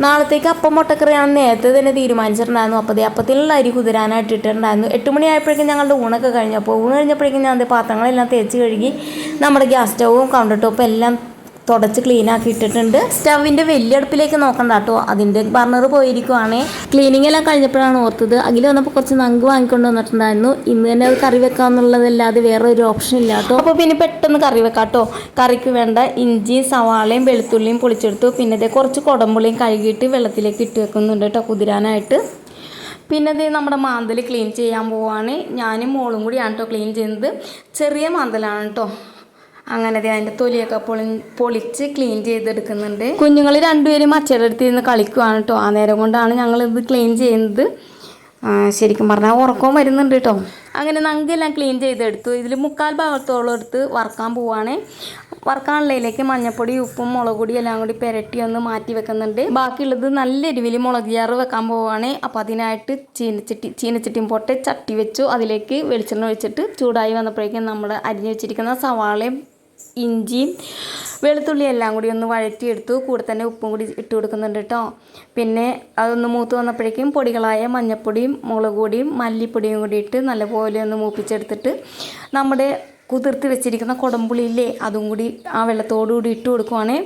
നാളത്തേക്ക് അപ്പം മുട്ടക്കറിയാണ് നേരത്തെ തന്നെ തീരുമാനിച്ചിട്ടുണ്ടായിരുന്നു. അപ്പോൾ അപ്പത്തിലുള്ള അരി കുതിരാനായിട്ട് ഇട്ടിട്ടുണ്ടായിരുന്നു എട്ട് മണിയായപ്പോഴേക്കും ഞങ്ങളുടെ ഊണൊക്കെ കഴിഞ്ഞു. അപ്പോൾ ഊണ് കഴിഞ്ഞപ്പോഴേക്കും ഞാൻ പാത്രങ്ങളെല്ലാം തേച്ച് കഴുകി നമ്മുടെ ഗ്യാസ് സ്റ്റൗവും കൗണ്ടർ ടോപ്പും എല്ലാം തുടച്ച് ക്ലീൻ ആക്കി ഇട്ടിട്ടുണ്ട് സ്റ്റവിന്റെ വലിയ അടുപ്പിലേക്ക് നോക്കണ്ട കേട്ടോ. അതിന്റെ ബർണർ പോയിരിക്കുവാണേ. ക്ലീനിങ് എല്ലാം കഴിഞ്ഞപ്പോഴാണ് ഓർത്തത്. അഖിൽ വന്നപ്പോൾ കുറച്ച് നങ്ക് വാങ്ങിക്കൊണ്ട് വന്നിട്ടുണ്ടായിരുന്നു. ഇന്ന് തന്നെ അത് കറി വെക്കാന്നുള്ളതല്ലാതെ വേറെ ഒരു ഓപ്ഷൻ ഇല്ല കേട്ടോ. അപ്പോൾ പിന്നെ പെട്ടെന്ന് കറി വെക്കാം കേട്ടോ. കറിക്ക് വേണ്ട ഇഞ്ചിയും സവാളയും വെളുത്തുള്ളിയും പൊളിച്ചെടുത്തു. പിന്നെ ഇതേ കുറച്ച് കുടമ്പുളിയും കഴുകിയിട്ട് വെള്ളത്തിലേക്ക് ഇട്ട് വെക്കുന്നുണ്ട് കേട്ടോ കുതിരാനായിട്ട്. പിന്നെ ഇത് നമ്മുടെ മാന്തൽ ക്ലീൻ ചെയ്യാൻ പോവാണ്. ഞാനും മോളും കൂടിയാണ് കേട്ടോ ക്ലീൻ ചെയ്യുന്നത്. ചെറിയ മാന്തലാണ് കേട്ടോ. അങ്ങനെ അതിന്റെ തൊലിയൊക്കെ പൊളി പൊളിച്ച് ക്ലീൻ ചെയ്തെടുക്കുന്നുണ്ട്. കുഞ്ഞുങ്ങൾ രണ്ടുപേരും അച്ചയുടെ അടുത്ത് ഇരുന്ന് കളിക്കുവാണ് കേട്ടോ ആ നേരം കൊണ്ടാണ് ഞങ്ങൾ ഇത് ക്ലീൻ ചെയ്യുന്നത്. ശരിക്കും പറഞ്ഞാൽ ഉറക്കവും വരുന്നുണ്ട് കേട്ടോ അങ്ങനെ നങ്കെല്ലാം ക്ലീൻ ചെയ്തെടുത്തു. ഇതിൽ മുക്കാൽ ഭാഗത്തോളം എടുത്ത് വറുക്കാൻ പോവാണ്. വറുക്കാനുള്ളതിലേക്ക് മഞ്ഞപ്പൊടി ഉപ്പും മുളക് പൊടി എല്ലാം കൂടി പുരട്ടി ഒന്ന് മാറ്റി വെക്കുന്നുണ്ട്. ബാക്കിയുള്ളത് നല്ല എരിവിൽ മുളക് ചാറ് വെക്കാൻ പോവാണ്. അപ്പോൾ അതിനായിട്ട് ചീനച്ചട്ടി ചീനച്ചട്ടിയും പൊട്ട് ചട്ടി വെച്ചു. അതിലേക്ക് വെളിച്ചെണ്ണ ഒഴിച്ചിട്ട് ചൂടായി വന്നപ്പോഴേക്കും നമ്മൾ അരിഞ്ഞു വെച്ചിരിക്കുന്ന സവാളയും ഇഞ്ചിയും വെളുത്തുള്ളി എല്ലാം കൂടി ഒന്ന് വഴറ്റിയെടുത്തു. കൂടെ തന്നെ ഉപ്പും കൂടി ഇട്ട് കൊടുക്കുന്നുണ്ട് കേട്ടോ പിന്നെ അതൊന്ന് മൂത്ത് വന്നപ്പോഴേക്കും പൊടികളായ മഞ്ഞപ്പൊടിയും മുളക് പൊടിയും മല്ലിപ്പൊടിയും കൂടി ഇട്ട് നല്ലപോലെ ഒന്ന് മൂപ്പിച്ചെടുത്തിട്ട് നമ്മുടെ കുതിർത്ത് വെച്ചിരിക്കുന്ന കുടംപുളിയില്ലേ അതും കൂടി ആ വെള്ളത്തോടുകൂടി ഇട്ട് കൊടുക്കുവാണേ.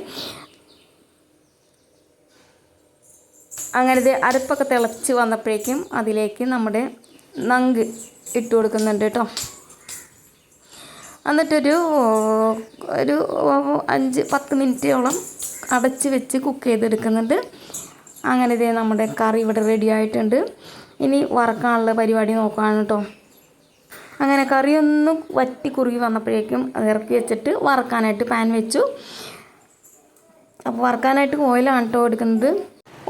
അങ്ങനെ ഇത് അടുപ്പൊക്കെ തിളച്ച് വന്നപ്പോഴേക്കും അതിലേക്ക് നമ്മുടെ നങ്ക് ഇട്ട് കൊടുക്കുന്നുണ്ട് കേട്ടോ എന്നിട്ടൊരു ഒരു അഞ്ച് പത്ത് മിനിറ്റോളം അടച്ച് വെച്ച് കുക്ക് ചെയ്തെടുക്കുന്നുണ്ട് അങ്ങനെ ഇതേ നമ്മുടെ കറി ഇവിടെ റെഡി ആയിട്ടുണ്ട്. ഇനി വറക്കാനുള്ള പരിപാടി നോക്കുകയാണ് കേട്ടോ അങ്ങനെ കറിയൊന്നും വറ്റി കുറുകി വന്നപ്പോഴേക്കും അത് ഇറക്കി വെച്ചിട്ട് വറക്കാനായിട്ട് പാൻ വെച്ചു. അപ്പോൾ വറക്കാനായിട്ട് ഓയിലാണ് കേട്ടോ എടുക്കുന്നത്.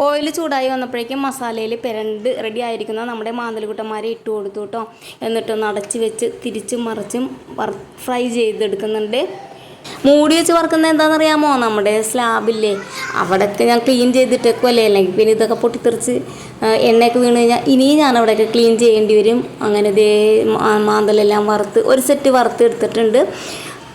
ഓയിൽ ചൂടായി വന്നപ്പോഴേക്കും മസാലയിൽ പെരണ്ട് റെഡി ആയിരിക്കുന്ന നമ്മുടെ മാന്തലുകുട്ടന്മാരെ ഇട്ട് കൊടുത്തു കേട്ടോ എന്നിട്ടൊന്ന് അടച്ച് വെച്ച് തിരിച്ചും മറിച്ചും ഫ്രൈ ചെയ്തെടുക്കുന്നുണ്ട്. മൂടി വെച്ച് വറുക്കുന്നത് എന്താണെന്നറിയാമോ? നമ്മുടെ സ്ലാബില്ലേ അവിടെയൊക്കെ ഞാൻ ക്ലീൻ ചെയ്തിട്ടേക്കുമല്ലേ അല്ലെങ്കിൽ പിന്നെ ഇതൊക്കെ പൊട്ടിത്തെറിച്ച് എണ്ണയൊക്കെ വീണ് കഴിഞ്ഞാൽ ഇനിയും ഞാൻ അവിടെയൊക്കെ ക്ലീൻ ചെയ്യേണ്ടി വരും. അങ്ങനെ ദേ മാന്തലെല്ലാം വറുത്ത് ഒരു സെറ്റ് വറുത്ത് എടുത്തിട്ടുണ്ട്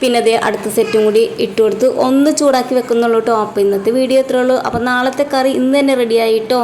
പിന്നെ അതേ അടുത്ത സെറ്റും കൂടി ഇട്ട് കൊടുത്ത് ഒന്ന് ചൂടാക്കി വെക്കുന്നുള്ളൂ കേട്ടോ അപ്പോൾ ഇന്നത്തെ വീഡിയോ ഇത്രേ ഉള്ളൂ. അപ്പോൾ നാളത്തെ കറി ഇന്ന് തന്നെ റെഡി ആയിട്ടോ